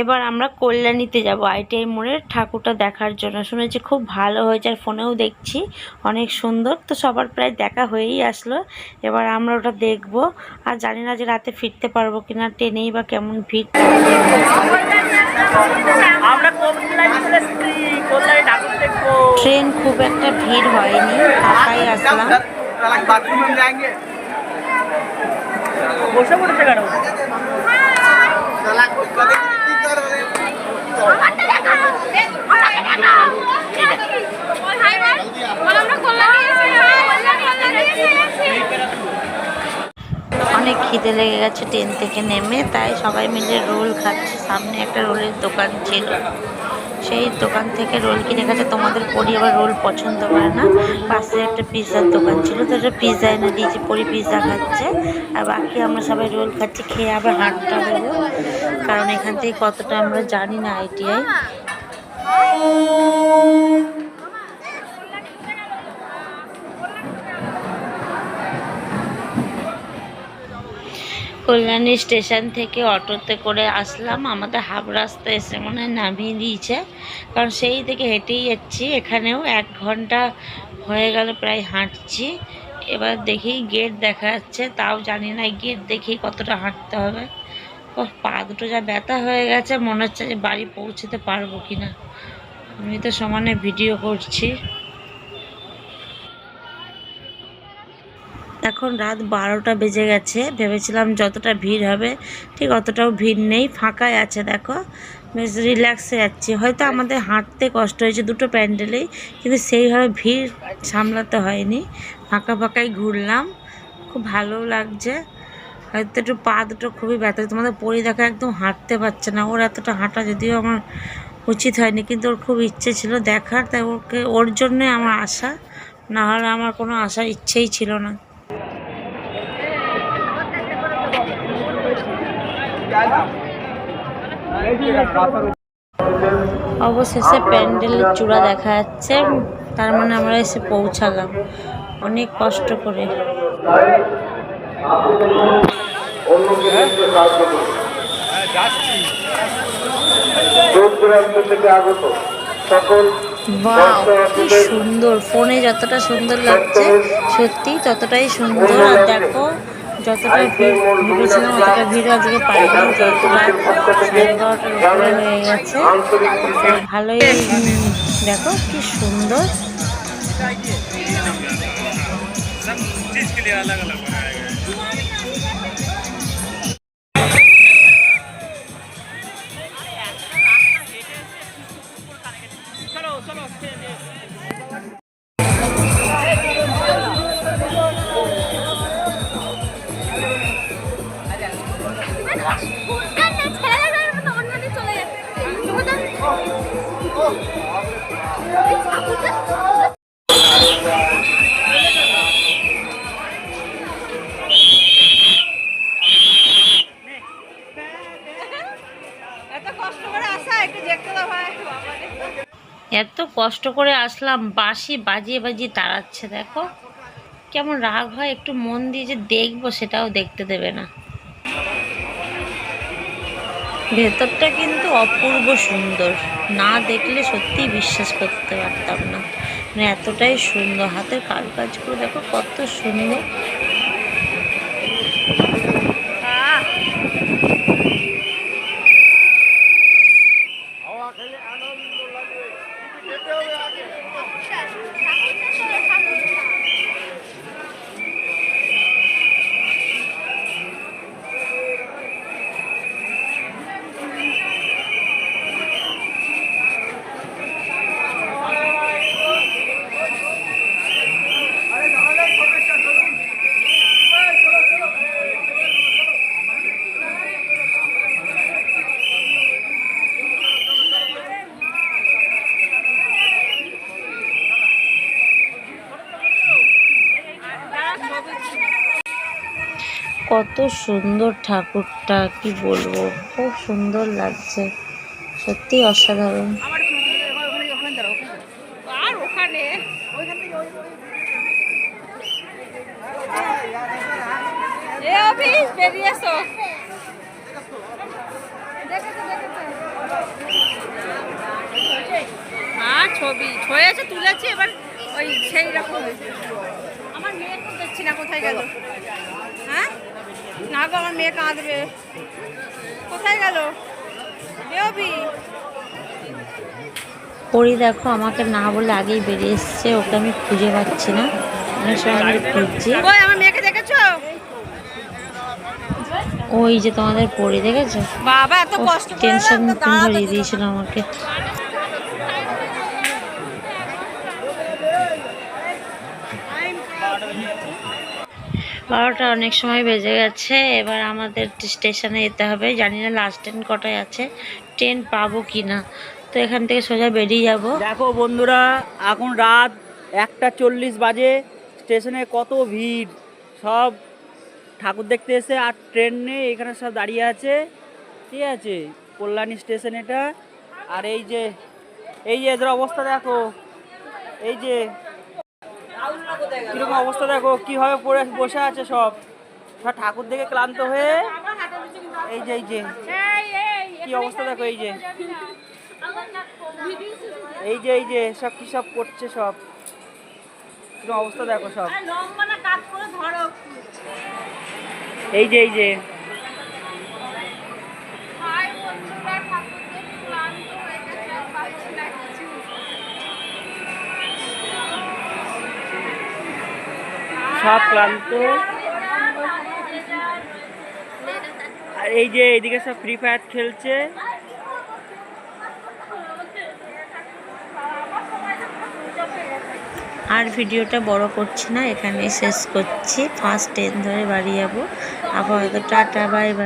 এবার আমরা কল্যাণীতে যাব। আইটিআই মোড়ের ঠাকুরটা দেখার জন্য। শুনেছি খুব ভালো হয়েছে আর ফোনেও দেখছি অনেক সুন্দর। তো সবার প্রায় দেখা হয়েই আসলো। এবার আমরা ওটা দেখব। আর জানি না যে রাতে ফিরতে পারব কিনা ট্রেনেই বা কেমন ভিড় ট্রেন খুব একটা ভিড় হয়নি আসলাম। বসে পড়েছে কেন? খিদে লেগে গেছে, ট্রেন থেকে নেমে তাই সবাই মিলে রোল খাচ্ছে। সামনে একটা রোলের দোকান ছিল। সেই দোকান থেকে রোল কিনে খাচ্ছে তোমাদের পরি আবার রোল পছন্দ করে না। পাশে একটা পিৎজার দোকান ছিল, তো একটা পিৎজা এনে দিয়েছি, পরি পিৎজা খাচ্ছে। আর বাকি আমরা সবাই রোল খাচ্ছি, খেয়ে আবার হাঁটটা দেবো। কারণ এখান থেকে কতটা আমরা জানি না আইটিআই। কল্যাণী স্টেশন থেকে অটোতে করে আসলাম। আমাদের হাফ রাস্তা এসে মনে হয় নামিয়ে দিয়েছে। কারণ সেই থেকে হেঁটেই যাচ্ছি। এখানেও এক ঘণ্টা হয়ে গেল প্রায় হাঁটছি। এবার দেখি গেট দেখা যাচ্ছে। তাও জানি না গেট দেখি কতটা হাঁটতে হবে। ও পা দুটো যা ব্যথা হয়ে গেছে। মনে হচ্ছে যে বাড়ি পৌঁছতে পারব কি না আমি তো সমানে ভিডিও করছি। এখন রাত বারোটা বেজে গেছে। ভেবেছিলাম যতটা ভিড় হবে, ঠিক অতটাও ভিড় নেই, ফাঁকাই আছে, দেখো। বেশ রিল্যাক্সে যাচ্ছি হয়তো আমাদের হাঁটতে কষ্ট হয়েছে দুটো প্যান্ডেলেই কিন্তু সেইভাবে ভিড় সামলাতে হয়নি। ফাঁকা ফাঁকাই ঘুরলাম। খুব ভালো লাগছে। হয়তো একটু পা দুটো খুবই ব্যথা তোমাদের পরি দেখা একদম হাঁটতে পারছে না। ওর এতটা হাঁটা যদিও আমার উচিত হয়নি, কিন্তু ওর খুব ইচ্ছে ছিল দেখার, তাই ওকে, ওর জন্যে আমার আশা। না হলে আমার কোনো আসার ইচ্ছেই ছিল না। অবশেষে প্যান্ডেলের চূড়া দেখা যাচ্ছে। তার মানে আমরা এসে পৌঁছালাম। অনেক কষ্ট করে। কি সুন্দর। ফোনে যতটা সুন্দর লাগছে সত্যি ততটাই সুন্দর। আর দেখো যতটা ভিড় ভেবেছিলাম অতটা ভিড় আজকে পাইনি। সাড়ে এগারোটার উপরে হয়ে গেছে। ভালোই দেখো কি সুন্দর। চলো চলো এত কষ্ট করে আসলাম, বাঁশি বাজিয়ে বাজিয়ে তাড়াচ্ছে, দেখো। কেমন রাগ হয়, একটু মন দিয়ে যে দেখব, সেটাও দেখতে দেবে না। ভেতরটা কিন্তু অপূর্ব সুন্দর। না দেখলে সত্যিই বিশ্বাস করতে পারতাম না। মানে এতটাই সুন্দর, হাতের কারুকাজগুলো দেখো, কত সুন্দর। কত সুন্দর ঠাকুরটা, কি বলব? খুব সুন্দর লাগছে। সত্যি অসাধারণ। হ্যাঁ, ছবি ছয় আছে তুলেছি, এবার ওই সেই রকম। আমার মেয়ে দেখছি না কোথায় গেল। না গো আমার মেয়ে কাঁদবে। কোথায় গেল? বেরোবি পরি দেখো আমাকে না বলে আগেই বেরিয়ে এসছে ওকে আমি খুঁজে পাচ্ছি না। অনেক সময় আমি খুঁজছি। ওই আমার মেয়েকে দেখেছ? ওই যে তোমাদের পরি দেখেছ? বাবা এত কষ্ট টেনশন দিয়েছিল আমাকে। বারোটা অনেক সময় বেজে গেছে, এবার আমাদের স্টেশনে যেতে হবে। জানি না লাস্ট ট্রেন কটায় আছে ট্রেন পাবো কি না তো এখান থেকে সোজা বেরিয়ে যাব। দেখো বন্ধুরা, এখন রাত একটা চল্লিশ বাজে, স্টেশনে কত ভিড়। সব ঠাকুর দেখতে এসে, আর ট্রেন নেই, এখানে সব দাঁড়িয়ে আছে। ঠিক আছে, কল্যাণী স্টেশন এটা। আর এই যে এই যে এদের অবস্থা দেখো। এই যে কীরকম অবস্থা দেখো? কীভাবে পড়ে বসে আছে সব? সব ঠাকুর দেখে ক্লান্ত হয়ে এই যে এই যে। কি অবস্থা দেখো, এই যে। এই যে এই যে, সব কি সব করছে সব? কীরকম অবস্থা দেখো সব? এই যে এই যে। সব ক্লান্ত। আর এই যে এইদিকে সব ফ্রি ফায়ার খেলছে। আর ভিডিওটা বড় করছি না এখানে শেষ করছি। ফার্স্ট ট্রেন ধরে বাড়ি যাব। আপাতত টাটা বাই বাই